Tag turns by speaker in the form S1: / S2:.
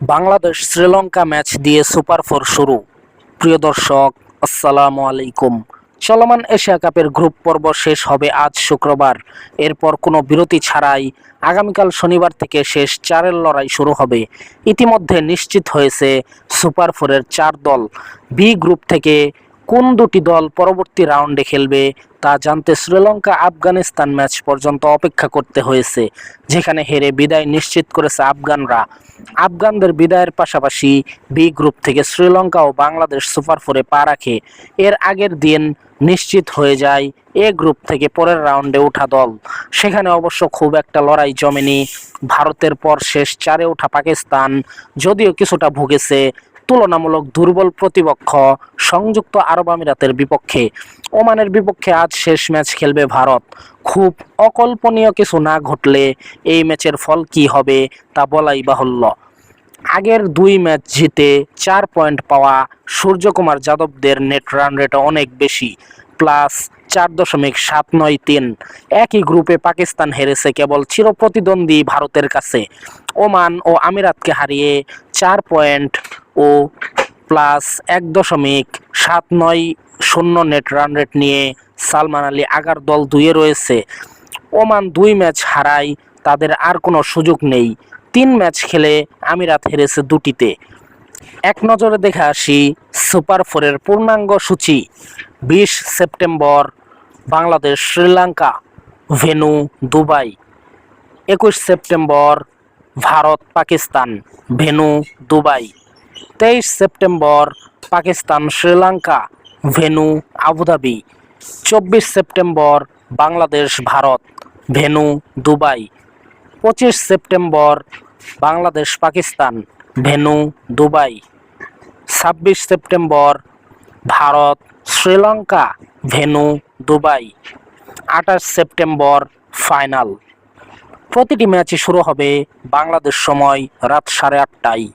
S1: Bangladesh Sri Lanka match দিয়ে super four শুরু। প্রিয় দর্শক, আসসালামু আলাইকুম। চলমান এশিয়া কাপের গ্রুপ পর্ব শেষ হবে আজ শুক্রবার। এরপর কোনো বিরতি ছাড়াই আগামীকাল শনিবার থেকে শেষ চারের লড়াই শুরু হবে। ইতিমধ্যে নিশ্চিত হয়েছে সুপার ফোরের চার দল। বি গ্রুপ থেকে কোন দুটি দল পরবর্তী রাউন্ডে খেলবে তা জানতে শ্রীলঙ্কা আফগানিস্তান ম্যাচ পর্যন্ত অপেক্ষা করতে হয়েছে, যেখানে হেরে বিদায় নিশ্চিত করেছে আফগানরা। আফগানদের বিদায়ের পাশাপাশি বি গ্রুপ থেকে শ্রীলঙ্কা ও বাংলাদেশ সুপার ফোরে পা রাখে। এর আগের দিন নিশ্চিত হয়ে যায় এ গ্রুপ থেকে পরের রাউন্ডে ওঠা দল। সেখানে অবশ্য খুব একটা লড়াই জমেনি। ভারতের পর শেষ চারে ওঠা পাকিস্তান, যদিও কিছুটা ভুগেছে তুলনামূলক দুর্বল প্রতিপক্ষ সংযুক্ত আরব আমিরাতের বিপক্ষে। ওমানের বিপক্ষে আজ শেষ ম্যাচ খেলবে ভারত। খুব অকল্পনীয় কিছু না ঘটলে এই ম্যাচের ফল কি হবে তা বলাই বাহুল্য। আগের দুই ম্যাচ জিতে চার পয়েন্ট পাওয়া সূর্যকুমার যাদবদের নেট রান রেট অনেক বেশি, প্লাস চার দশমিক সাত নয় তিন। একই গ্রুপে পাকিস্তান হেরেছে কেবল চিরপ্রতিদ্বন্দ্বী ভারতের কাছে। ওমান ও আমিরাতকে হারিয়ে চার পয়েন্ট ও প্লাস এক দশমিক সাত নয় শূন্য নেট রান রেট নিয়ে সালমান আলী আগার দল দুয়ে রয়েছে। ওমান দুই ম্যাচ হারায়, তাদের আর কোনো সুযোগ নেই। তিন ম্যাচ খেলে আমিরাত হেরেছে দুটিতে। এক নজরে দেখে আসি সুপার ফোরের পূর্ণাঙ্গ সূচি। বিশ September, Bangladesh Sri Lanka, venue, Dubai. একুশ September Bharat Pakistan venue, Dubai. তেইশ September, Pakistan, Sri Lanka, venue, Abu Dhabi. চব্বিশ September, Bangladesh, Bharat. Venue, Dubai. পঁচিশ September, Bangladesh, Pakistan. Venue, Dubai. ছাব্বিশ September, Bharat, Sri Lanka. Venue, Dubai. আঠাশ September, final. প্রতিটি ম্যাচই শুরু হবে বাংলাদেশ সময় রাত সাড়ে আটটায়।